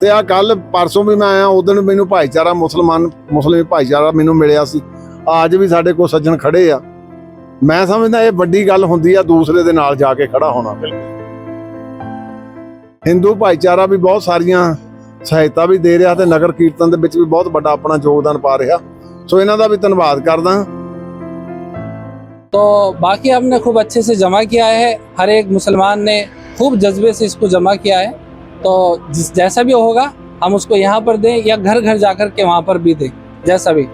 ਤੇ ਆ ਕੱਲ ਪਰਸੋਂ ਵੀ ਮੈਂ ਆਇਆ ਉਦੋਂ ਮੈਨੂੰ ਭਾਈਚਾਰਾ ਮੁਸਲਮਾਨ ਮੁਸਲਿਮ ਭਾਈਚਾਰਾ ਮੈਨੂੰ ਮਿਲਿਆ ਸੀ ਅੱਜ ਵੀ ਸਾਡੇ ਕੋਲ ਸੱਜਣ ਖੜੇ ਆ ਮੈਂ ਸਮਝਦਾ ਇਹ ਵੱਡੀ ਗੱਲ ਹੁੰਦੀ ਆ ਦੂਸਰੇ ਦੇ ਨਾਲ ਜਾ ਕੇ ਖੜਾ ਹੋਣਾ ਹਿੰਦੂ ਭਾਈਚਾਰਾ ਵੀ ਬਹੁਤ ਸਾਰੀਆਂ ਸਹਾਇਤਾ ਵੀ ਦੇ ਰਿਹਾ ਤੇ ਨਗਰ ਕੀਰਤਨ ਦੇ ਵਿੱਚ ਵੀ ਬਹੁਤ ਵੱਡਾ ਆਪਣਾ ਯੋਗਦਾਨ ਪਾ ਰਿਹਾ ਸੋ ਇਹਨਾਂ ਦਾ ਵੀ ਧੰਨਵਾਦ ਕਰਦਾ तो बाकी हमने खूब अच्छे से जमा किया है हर एक मुसलमान ने खूब जज्बे से इसको जमा किया है तो जिस जैसा भी होगा, हम उसको यहाँ पर दें या घर घर जाकर के वहाँ पर भी दें, जैसा भी।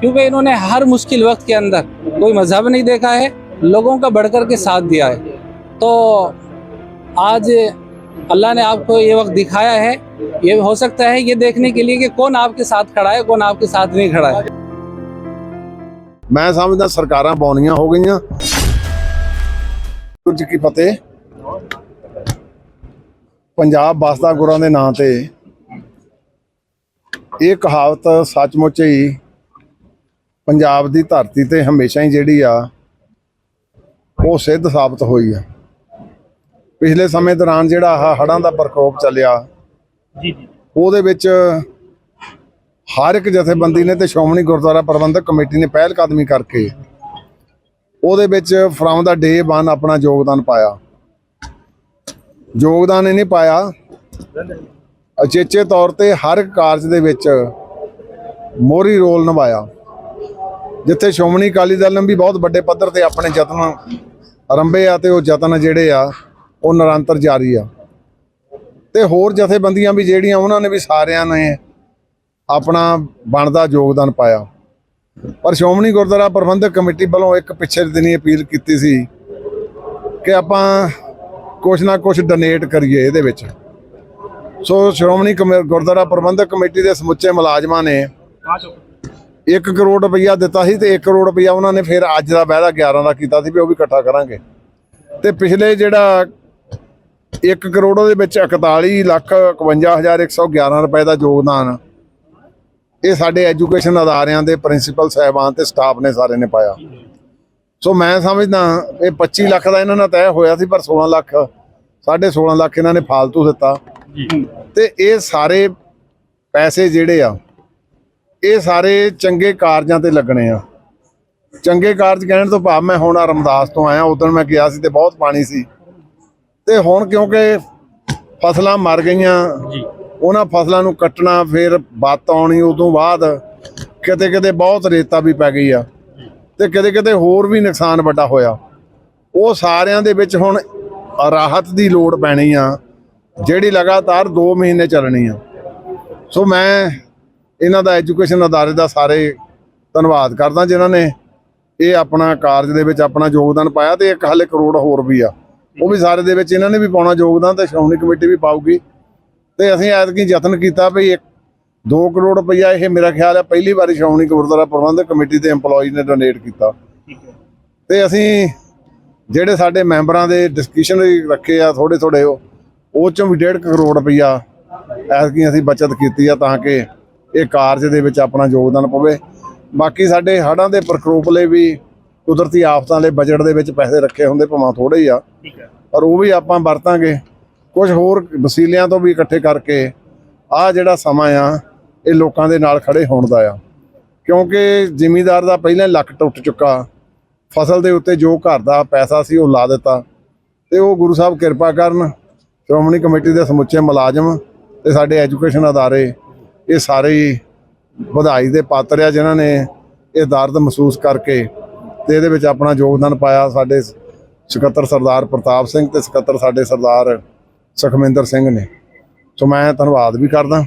क्योंकि इन्होंने हर मुश्किल वक्त के अंदर कोई मज़हब नहीं देखा है, लोगों का बढ़कर के साथ दिया है। तो आज अल्लाह ने आपको ये वक्त दिखाया है, ये हो सकता है ये देखने के लिए कि कौन आपके साथ खड़ा है, कौन आपके साथ नहीं खड़ा है। मैं समझता सरकार बौनिया हो गई की फतेह। ਪੰਜਾਬ ਬਸਦਾ ਗੁਰਾਂ ਦੇ ਨਾਂ ਤੇ ਇਹ ਕਹਾਵਤ ਸੱਚਮੁੱਚ ਹੀ ਪੰਜਾਬ ਦੀ ਧਰਤੀ ਤੇ ਹਮੇਸ਼ਾ ਹੀ ਜਿਹੜੀ ਆ ਉਹ ਸਿੱਧ ਸਾਬਤ ਹੋਈ ਆ। ਪਿਛਲੇ ਸਮੇਂ ਦੌਰਾਨ ਜਿਹੜਾ ਆਹ ਹੜ੍ਹਾਂ ਦਾ ਪ੍ਰਕੋਪ ਚੱਲਿਆ ਜੀ ਜੀ। ਉਹਦੇ ਵਿੱਚ ਹਰ ਇੱਕ ਜਥੇਬੰਦੀ ਨੇ ਤੇ ਸ਼੍ਰੋਮਣੀ ਗੁਰਦੁਆਰਾ ਪ੍ਰਬੰਧਕ ਕਮੇਟੀ ਨੇ ਪਹਿਲ ਕਦਮੀ ਕਰਕੇ ਉਹਦੇ ਵਿੱਚ ਫਰਮ ਦਾ ਡੇ 1 ਆਪਣਾ ਯੋਗਦਾਨ ਪਾਇਆ। ਯੋਗਦਾਨ ਇਹਨੇ ਪਾਇਆ। ਅਚੇਚੇ ਤੌਰ ਤੇ ਹਰ ਇੱਕ ਕਾਰਜ ਦੇ ਵਿੱਚ ਮੋਹਰੀ ਰੋਲ ਨਿਭਾਇਆ। ਜਿੱਥੇ ਸ਼੍ਰੋਮਣੀ ਅਕਾਲੀ ਦਲ ਨੇ ਵੀ ਬਹੁਤ ਵੱਡੇ ਪੱਧਰ ਤੇ ਆਪਣੇ ਯਤਨ ਆਰੰਭੇ ਆ ਤੇ ਉਹ ਯਤਨ ਜਿਹੜੇ ਆ, ਉਹ ਨਿਰੰਤਰ ਜਾਰੀ ਆ। ਤੇ ਹੋਰ ਜਥੇਬੰਦੀਆਂ ਵੀ ਜਿਹੜੀਆਂ, ਉਹਨਾਂ ਨੇ ਵੀ ਸਾਰਿਆਂ ਨੇ ਆਪਣਾ ਬਣਦਾ ਯੋਗਦਾਨ ਪਾਇਆ। ਪਰ ਸ਼੍ਰੋਮਣੀ ਗੁਰਦੁਆਰਾ ਪ੍ਰਬੰਧਕ ਕਮੇਟੀ ਵੱਲੋਂ ਇੱਕ ਪਿਛਲੇ ਦਿਨੀ ਅਪੀਲ ਕੀਤੀ ਸੀ ਕਿ ਆਪਾਂ ਕੁਛ ਨਾ ਕੁਛ ਡੋਨੇਟ ਕਰੀਏ ਇਹਦੇ ਵਿੱਚ। ਸੋ ਸ਼੍ਰੋਮਣੀ ਕਮੇ- ਗੁਰਦੁਆਰਾ ਪ੍ਰਬੰਧਕ ਕਮੇਟੀ ਦੇ ਸਮੁੱਚੇ ਮੁਲਾਜ਼ਮਾਂ ਨੇ ਆ 1 ਕਰੋੜ ਰੁਪਈਆ ਦਿੱਤਾ ਸੀ ਤੇ 1 ਕਰੋੜ ਰੁਪਈਆ ਉਹਨਾਂ ਨੇ ਫਿਰ ਅੱਜ ਦਾ ਵਾਅਦਾ 11 ਦਾ ਕੀਤਾ ਸੀ ਵੀ ਉਹ ਵੀ ਇਕੱਠਾ ਕਰਾਂਗੇ। ਤੇ ਪਿਛਲੇ ਜਿਹੜਾ 1 ਕਰੋੜ ਦੇ ਵਿੱਚ 41 ਲੱਖ 51111 ਰੁਪਏ ਦਾ ਯੋਗਦਾਨ, ਇਹ ਸਾਡੇ ਐਜੂਕੇਸ਼ਨ ਅਦਾਰਿਆਂ ਦੇ ਪ੍ਰਿੰਸੀਪਲ ਸਾਹਿਬਾਨ ਤੇ ਸਟਾਫ ਨੇ ਸਾਰੇ ਨੇ ਪਾਇਆ। ਸੋ ਮੈਂ ਸਮਝਦਾ ਇਹ 25 ਲੱਖ ਦਾ ਇਹਨਾਂ ਨਾਲ ਤੈਅ ਹੋਇਆ ਸੀ ਪਰ 16 ਲੱਖ 16.5 ਲੱਖ ਇਹਨਾਂ ਨੇ ਫਾਲਤੂ ਦਿੱਤਾ। ਤੇ ਇਹ ਸਾਰੇ ਪੈਸੇ ਜਿਹੜੇ ਆ ਇਹ ਸਾਰੇ ਚੰਗੇ ਕਾਰਜਾਂ ਤੇ ਲੱਗਣੇ ਆ। ਚੰਗੇ ਕਾਰਜ ਕਹਿਣ ਤੋਂ ਭਾਵ ਮੈਂ ਹੁਣ ਰਮਦਾਸ ਤੋਂ ਆਇਆ ਉਦੋਂ ਮੈਂ ਗਿਆ ਸੀ ਤੇ ਬਹੁਤ ਪਾਣੀ ਸੀ। ਤੇ ਹੁਣ ਕਿਉਂਕਿ ਫਸਲਾਂ ਮਰ ਗਈਆਂ ਜੀ। ਉਹਨਾਂ ਫਸਲਾਂ ਨੂੰ ਕੱਟਣਾ ਫਿਰ ਬੱਤ ਆਉਣੀ ਉਦੋਂ ਬਾਅਦ ਕਿਤੇ ਕਿਤੇ ਬਹੁਤ ਰੇਤਾ ਵੀ ਪੈ ਗਈ ਆ। ਤੇ ਕਿਤੇ ਕਿਤੇ ਹੋਰ ਵੀ ਨੁਕਸਾਨ ਵੱਡਾ ਹੋਇਆ। ਉਹ ਸਾਰਿਆਂ ਦੇ ਵਿੱਚ ਹੁਣ ਰਾਹਤ ਦੀ ਲੋੜ ਪੈਣੀ ਆ, ਜਿਹੜੀ ਲਗਾਤਾਰ 2 ਮਹੀਨੇ ਚੱਲਣੀ ਆ। ਸੋ ਮੈਂ ਇਹਨਾਂ ਦਾ ਐਜੂਕੇਸ਼ਨ ਅਦਾਰੇ ਦਾ ਸਾਰੇ ਧੰਨਵਾਦ ਕਰਦਾ ਜਿਨ੍ਹਾਂ ਨੇ ਇਹ ਆਪਣਾ ਕਾਰਜ ਦੇ ਵਿੱਚ ਆਪਣਾ ਯੋਗਦਾਨ ਪਾਇਆ ਤੇ ਇੱਕ ਹਲੇ ਕਰੋੜ ਹੋਰ ਵੀ ਆ। ਉਹ ਵੀ ਸਾਰੇ ਦੇ ਵਿੱਚ ਇਹਨਾਂ ਨੇ ਵੀ ਪਾਉਣਾ ਯੋਗਦਾਨ ਤੇ ਸ਼੍ਰੋਮਣੀ ਕਮੇਟੀ ਵੀ ਪਾਊਗੀ। ਤੇ ਅਸੀਂ ਐਤਕੀ ਯਤਨ ਕੀਤਾ ਵੀ ਇੱਕ 2 ਕਰੋੜ ਰੁਪਈਆ ਇਹ ਮੇਰਾ ਖਿਆਲ ਹੈ ਪਹਿਲੀ ਵਾਰੀ ਸ਼੍ਰੋਮਣੀ ਗੁਰਦੁਆਰਾ ਪ੍ਰਬੰਧਕ ਕਮੇਟੀ ਦੇ EMPLOYEE ਨੇ ਡੋਨੇਟ ਕੀਤਾ। ਤੇ ਅਸੀਂ ਜਿਹੜੇ ਸਾਡੇ ਮੈਂਬਰਾਂ ਦੇ ਡਿਸਕਸ਼ਨ ਰੱਖੇ ਆ ਥੋੜੇ ਥੋੜੇ ਉਹ ਚੋਂ ਵੀ 1.5 ਕਰੋੜ ਰੁਪਈਆ ਐਤਕੀ ਅਸੀਂ ਬਚਤ ਕੀਤੀ ਆ ਤਾਂ ਕਿ ਇਹ ਕਾਰਜ ਦੇ ਵਿੱਚ ਆਪਣਾ ਯੋਗਦਾਨ ਪਵੇ। ਬਾਕੀ ਸਾਡੇ ਹੜ੍ਹਾਂ ਦੇ ਪ੍ਰਕੋਪ ਲਈ ਵੀ ਕੁਦਰਤੀ ਆਫਤਾਂ ਲਈ ਬਜਟ ਦੇ ਵਿੱਚ ਪੈਸੇ ਰੱਖੇ ਹੁੰਦੇ ਭਾਵੇਂ ਥੋੜੇ ਹੀ ਆ। ਪਰ ਉਹ ਵੀ ਆਪਾਂ ਵਰਤਾਂਗੇ। ਕੁਝ ਹੋਰ ਵਸੀਲਿਆਂ ਤੋਂ ਵੀ ਇਕੱਠੇ ਕਰਕੇ ਆ ਜਿਹੜਾ ਸਮਾਂ ਆ ਇਹ ਲੋਕਾਂ ਦੇ ਨਾਲ ਖੜੇ ਹੋਣ ਦਾ ਆ। ਕਿਉਂਕਿ ਜ਼ਿਮੀਦਾਰ ਦਾ ਪਹਿਲਾਂ ਹੀ ਲੱਕ ਟੁੱਟ ਚੁੱਕਾ। ਫਸਲ ਦੇ ਉੱਤੇ ਜੋ ਘਰ ਦਾ ਪੈਸਾ ਸੀ ਉਹ ਲਾ ਦਿੱਤਾ। ਤੇ ਉਹ ਗੁਰੂ ਸਾਹਿਬ ਕਿਰਪਾ ਕਰਨ, ਸ਼੍ਰੋਮਣੀ ਕਮੇਟੀ ਦੇ ਸਮੁੱਚੇ ਮੁਲਾਜ਼ਮ ਤੇ ਸਾਡੇ ਐਜੂਕੇਸ਼ਨ ਅਦਾਰੇ, ਇਹ ਸਾਰੇ ਵਧਾਈ ਦੇ ਪਾਤਰ ਆ ਜਿਨ੍ਹਾਂ ਨੇ ਇਹ ਦਰਦ ਮਹਿਸੂਸ ਕਰਕੇ ਤੇ ਇਹਦੇ ਵਿੱਚ ਆਪਣਾ ਯੋਗਦਾਨ ਪਾਇਆ ਸਾਡੇ ਸਕੱਤਰ ਸਰਦਾਰ ਪ੍ਰਤਾਪ ਸਿੰਘ ਤੇ ਸਕੱਤਰ ਸਾਡੇ ਸਰਦਾਰ ਸੁਖਮਿੰਦਰ ਸਿੰਘ ਨੇ। ਸੋ ਮੈਂ ਧੰਨਵਾਦ ਵੀ ਕਰਦਾ।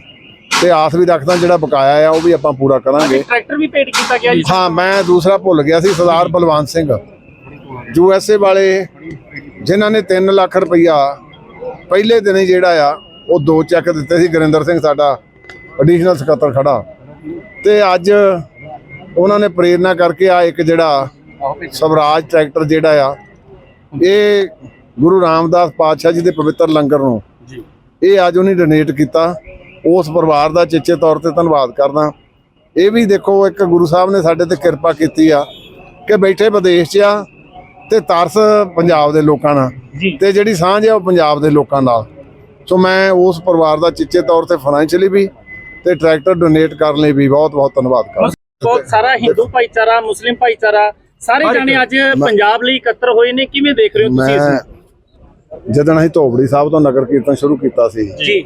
ਤੇ ਆਸ ਵੀ ਰੱਖਦਾ ਜਿਹੜਾ ਬਕਾਇਆ ਆ ਉਹ ਵੀ ਆਪਾਂ ਪੂਰਾ ਕਰਾਂਗੇ। ਟਰੈਕਟਰ ਵੀ ਭੇਟ ਕੀਤਾ ਗਿਆ ਜੀ। ਹਾਂ ਮੈਂ ਦੂਸਰਾ ਭੁੱਲ ਗਿਆ ਸੀ Sardar Balwant Singh. U S A ਵਾਲੇ ਜਿਨ੍ਹਾਂ ਨੇ 3 ਲੱਖ ਰੁਪਈਆ ਪਹਿਲੇ ਦਿਨ ਹੀ ਜਿਹੜਾ ਆ ਉਹ ਦੋ ਚੈੱਕ ਦਿੱਤੇ ਸੀ। ਗੁਰਿੰਦਰ ਸਿੰਘ ਸਾਡਾ ਐਡੀਸ਼ਨਲ ਸਕੱਤਰ ਖੜਾ। ਤੇ ਅੱਜ ਉਹਨਾਂ ਨੇ ਪ੍ਰੇਰਣਾ ਕਰਕੇ ਆ ਇੱਕ ਜਿਹੜਾ ਸਵਰਾਜ ਟਰੈਕਟਰ ਜਿਹੜਾ ਆ ਇਹ ਗੁਰੂ ਰਾਮਦਾਸ ਪਾਤਸ਼ਾਹ ਜੀ ਦੇ ਪਵਿੱਤਰ ਲੰਗਰ ਨੂੰ ਇਹ ਅੱਜ ਉਹਨੇ ਡੋਨੇਟ ਕੀਤਾ। ਉਸ ਪਰਿਵਾਰ ਦਾ ਚੇਚੇ ਤੌਰ ਤੇ ਧੰਨਵਾਦ ਕਰਦਾ। ਇਹ ਵੀ ਦੇਖੋ ਇੱਕ ਗੁਰੂ ਸਾਹਿਬ ਨੇ ਸਾਡੇ ਤੇ ਕਿਰਪਾ ਕੀਤੀ ਆ ਕਿ ਬੈਠੇ ਵਿਦੇਸ਼ 'ਚ ਆ ਤੇ ਤਰਸ ਪੰਜਾਬ ਦੇ ਲੋਕਾਂ ਨਾਲ ਤੇ ਜਿਹੜੀ ਸਾਂਝ ਆ ਉਹ ਪੰਜਾਬ ਦੇ ਲੋਕਾਂ ਨਾਲ। ਸੋ ਮੈਂ ਉਸ ਪਰਿਵਾਰ ਦਾ ਚਿੱਚੇ ਤੌਰ ਤੇ ਫਾਈਨੈਂਸ਼ੀਅਲੀ ਵੀ ਤੇ ਟਰੈਕਟਰ ਡੋਨੇਟ ਕਰਨ ਲਈ ਵੀ ਬਹੁਤ ਬਹੁਤ ਧੰਨਵਾਦ ਕਰਦਾ। ਬਹੁਤ ਸਾਰਾ ਹਿੰਦੂ ਭਾਈਚਾਰਾ ਮੁਸਲਿਮ ਭਾਈਚਾਰਾ ਸਾਰੇ ਜਾਣੇ ਅੱਜ ਪੰਜਾਬ ਲਈ ਇਕੱਤਰ ਹੋਏ ਨੇ। ਕਿਵੇਂ ਦੇਖ ਰਹੇ ਹੋ ਤੁਸੀਂ ਇਸ? ਜਦੋਂ ਅਸੀਂ ਧੋਬੜੀ ਸਾਹਿਬ ਤੋਂ ਨਗਰ ਕੀਰਤਨ ਸ਼ੁਰੂ ਕੀਤਾ ਸੀ ਜੀ।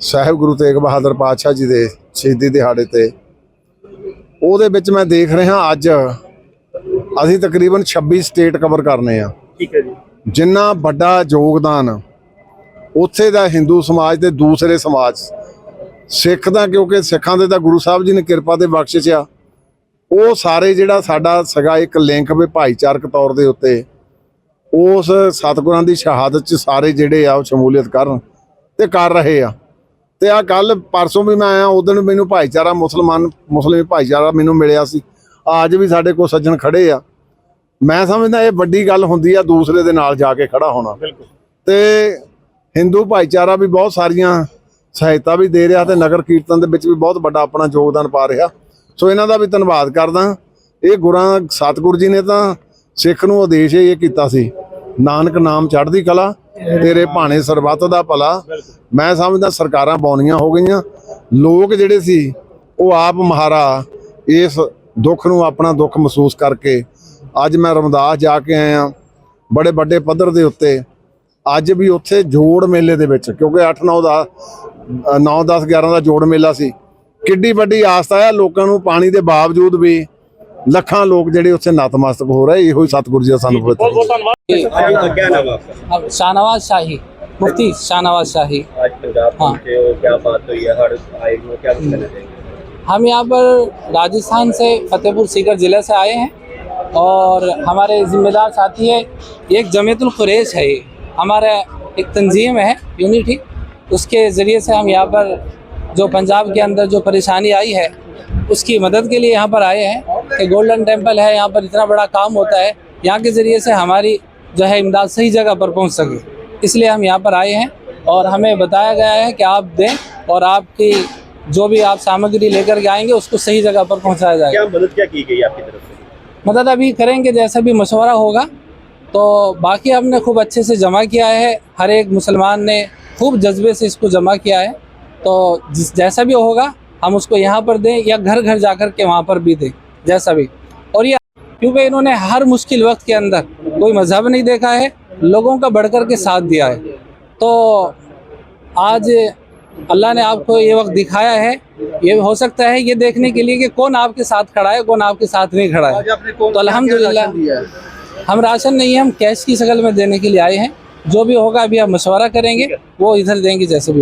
ਸਾਹਿਬ ਗੁਰੂ ਤੇਗ ਬਹਾਦਰ ਪਾਤਸ਼ਾਹ ਜੀ ਦੇ ਸ਼ਹੀਦੀ ਦਿਹਾੜੇ ਤੇ। ਉਹਦੇ ਵਿੱਚ ਮੈਂ ਦੇਖ ਰਿਹਾ ਅੱਜ ਅਸੀਂ ਤਕਰੀਬਨ 26 ਸਟੇਟ ਕਵਰ ਕਰਨੇ ਆ। ਠੀਕ ਹੈ ਜੀ। ਜਿੰਨਾ ਵੱਡਾ ਯੋਗਦਾਨ ਉੱਥੇ ਦਾ ਹਿੰਦੂ ਸਮਾਜ ਤੇ ਦੂਸਰੇ ਸਮਾਜ ਸਿੱਖ ਦਾ ਕਿਉਂਕਿ ਸਿੱਖਾਂ ਦੇ ਤਾਂ ਗੁਰੂ ਸਾਹਿਬ ਜੀ ਨੇ ਕਿਰਪਾ ਤੇ ਬਖਸ਼ਿਸ਼ ਆ। ਉਹ ਸਾਰੇ ਜਿਹੜਾ ਸਾਡਾ ਸਗਾ ਇੱਕ ਲਿੰਕ ਵੀ ਭਾਈਚਾਰਕ ਤੌਰ ਦੇ ਉੱਤੇ ਉਸ ਸਤਿਗੁਰਾਂ ਦੀ ਸ਼ਹਾਦਤ ਚ ਸਾਰੇ ਜਿਹੜੇ ਆ ਉਹ ਸ਼ਮੂਲੀਅਤ ਕਰਨ ਤੇ ਕਰ ਰਹੇ ਆ। ਤੇ ਆ ਕੱਲ ਪਰਸੋਂ ਵੀ ਮੈਂ ਆਇਆ ਉਦੋਂ ਮੈਨੂੰ ਭਾਈਚਾਰਾ ਮੁਸਲਮਾਨ ਮੁਸਲਿਮ ਭਾਈਚਾਰਾ ਮੈਨੂੰ ਮਿਲਿਆ ਸੀ। ਅੱਜ ਵੀ ਸਾਡੇ ਕੋਲ ਸੱਜਣ ਖੜੇ ਆ। ਮੈਂ ਸਮਝਦਾ ਇਹ ਵੱਡੀ ਗੱਲ ਹੁੰਦੀ ਆ ਦੂਸਰੇ ਦੇ ਨਾਲ ਜਾ ਕੇ ਖੜਾ ਹੋਣਾ। ਤੇ ਹਿੰਦੂ ਭਾਈਚਾਰਾ ਵੀ ਬਹੁਤ ਸਾਰੀਆਂ ਸਹਾਇਤਾ ਵੀ ਦੇ ਰਿਹਾ ਤੇ ਨਗਰ ਕੀਰਤਨ ਦੇ ਵਿੱਚ ਵੀ ਬਹੁਤ ਵੱਡਾ ਆਪਣਾ ਯੋਗਦਾਨ ਪਾ ਰਿਹਾ। ਸੋ ਇਹਨਾਂ ਦਾ ਵੀ ਧੰਨਵਾਦ ਕਰਦਾ। ਇਹ ਗੁਰਾਂ ਸਤਿਗੁਰੂ ਜੀ ਨੇ ਤਾਂ ਸਿੱਖ ਨੂੰ ਆਦੇਸ਼ ਇਹ ਕੀਤਾ ਸੀ ਨਾਨਕ ਨਾਮ ਚੜ੍ਹਦੀ ਕਲਾ, ਤੇਰੇ ਭਾਣੇ ਸਰਬੱਤ ਦਾ ਭਲਾ। ਮੈਂ ਸਮਝਦਾ ਸਰਕਾਰਾਂ ਬੌਨੀਆਂ ਹੋ ਗਈਆਂ। ਲੋਕ ਜਿਹੜੇ ਸੀ, ਉਹ ਆਪ ਮਹਾਰਾ ਇਸ ਦੁੱਖ ਨੂੰ ਆਪਣਾ ਦੁੱਖ ਮਹਿਸੂਸ ਕਰਕੇ ਅੱਜ ਮੈਂ ਰਮਦਾਸ ਜਾ ਕੇ ਆਇਆ, ਬੜੇ ਵੱਡੇ ਪੱਧਰ ਦੇ ਉੱਤੇ। ਅੱਜ ਵੀ ਉੱਥੇ ਜੋੜ ਮੇਲੇ ਦੇ ਵਿੱਚ, ਕਿਉਂਕਿ 8 9 ਦਾ 9 10 11 ਦਾ ਜੋੜ ਮੇਲਾ ਸੀ। ਕਿੱਡੀ ਵੱਡੀ ਆਸਥਾ ਹੈ ਲੋਕਾਂ ਨੂੰ ਪਾਣੀ ਦੇ ਬਾਵਜੂਦ ਵੀ ਲੱਖਾਂ ਲੋਕ ਜਿਹੜੇ ਉੱਥੇ ਨਤਮਸਤਕ ਹੋ ਰਹੇ ਇਹੋ ਹੀ ਸਤਿਗੁਰੂ ਜੀ ਦਾ ਸਾਨੂੰ ਬਹੁਤ ਪਤਾ ਬਹੁਤ ਧੰਨਵਾਦ क्या नाम है आपका अब शाहनवाज शाही मुफ्ती शाहनवाज शाही आज पंजाब हाँ। पहुंचे हो क्या बात हुई है हर आए हो क्या कुछ कहना चाहेंगे हम यहाँ पर राजस्थान से फतेहपुर सीकर ज़िले से आए हैं और हमारे ज़िम्मेदार साथी है एक जमीयतुल कुरैश है ये हमारा एक तंजीम है यूनिटी उसके ज़रिए से हम यहाँ पर जो पंजाब के अंदर जो परेशानी आई है उसकी मदद के लिए यहाँ पर आए हैं कि गोल्डन टेंपल है यहाँ पर इतना बड़ा काम होता है यहाँ के ज़रिए से हमारी जो है इमदाद सही जगह पर पहुँच सके। इसलिए हम यहाँ पर आए हैं और हमें बताया गया है कि आप दें और आपकी जो भी आप सामग्री लेकर के आएँगे उसको सही जगह पर पहुँचाया जाएगा। क्या मदद क्या की गई आपकी तरफ़ से? मदद अभी करेंगे जैसा भी मशवरा होगा। तो बाकी हमने खूब अच्छे से जमा किया है। हर एक मुसलमान ने खूब जज्बे से इसको जमा किया है। तो जिस जैसा भी होगा हम उसको यहाँ पर दें या घर घर जाकर के वहाँ पर भी दें। जैसा भी। और ये क्योंकि इन्होंने हर मुश्किल वक्त के अंदर कोई मज़हब नहीं देखा है लोगों का बढ़कर के साथ दिया है। तो आज अल्लाह ने आपको ये वक्त दिखाया है ये हो सकता है ये देखने के लिए कि कौन आपके साथ खड़ा है कौन आपके साथ नहीं खड़ा है। तो अल्हम्दुलिल्लाह हम राशन नहीं है हम कैश की शक्ल में देने के लिए आए हैं। जो भी होगा अभी हम मशवरा करेंगे वो इधर देंगे जैसे भी